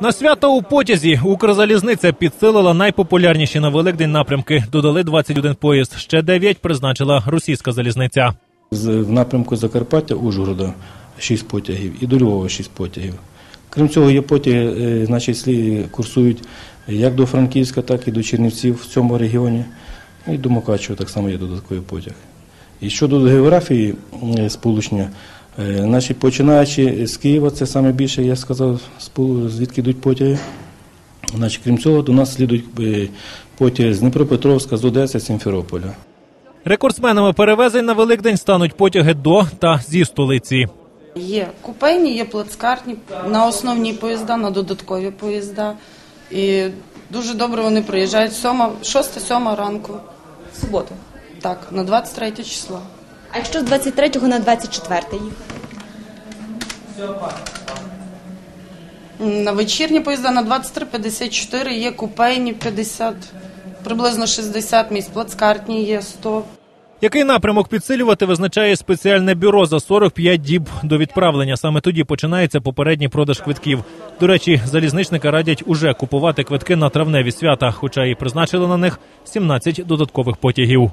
На свято у потязі Укрзалізниця підсилила найпопулярніші на Великдень напрямки. Додали 21 поїзд. Ще 9 призначила російська залізниця. З в напрямку Закарпаття Ужгорода 6 потягів і до Львова 6 потягів. Крім цього, є потяги, е, значить, курсують як до Франківська, так і до Чернівців в цьому регіоні. Ну, І до Мукачева так само є додатковий потяг. І щодо географії е, сполучення, е, значить, починаючи з Києва, це саме більше, я сказав, звідки йдуть потяги. Значить, крім цього, до нас слідують е, потяги з Дніпропетровська, з Одеси, з Сімферополя. Рекордсменами перевезень на Великдень стануть потяги до та зі столиці. Є купейні, є плацкартні на основні поїзда, на додаткові поїзда. І дуже добре вони приїжджають 6-7 ранку. В суботу. Так, на 23 число. А якщо з 23 на 24 їхати? На вечірні поїзда на 23-54 є купейні 50, приблизно 60 місць, плацкартні є 100. Який напрямок підсилювати визначає спеціальне бюро за 45 діб до відправлення. Саме тоді починається попередній продаж квитків. До речі, залізничника радять уже купувати квитки на травневі свята, хоча і призначили на них 17 додаткових потягів.